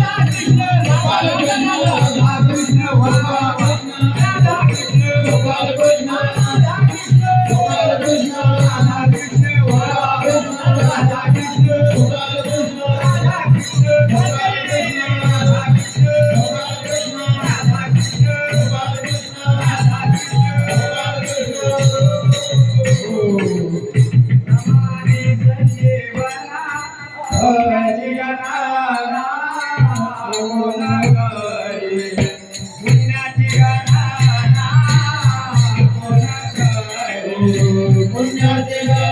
Hare Krishna, पुण्याची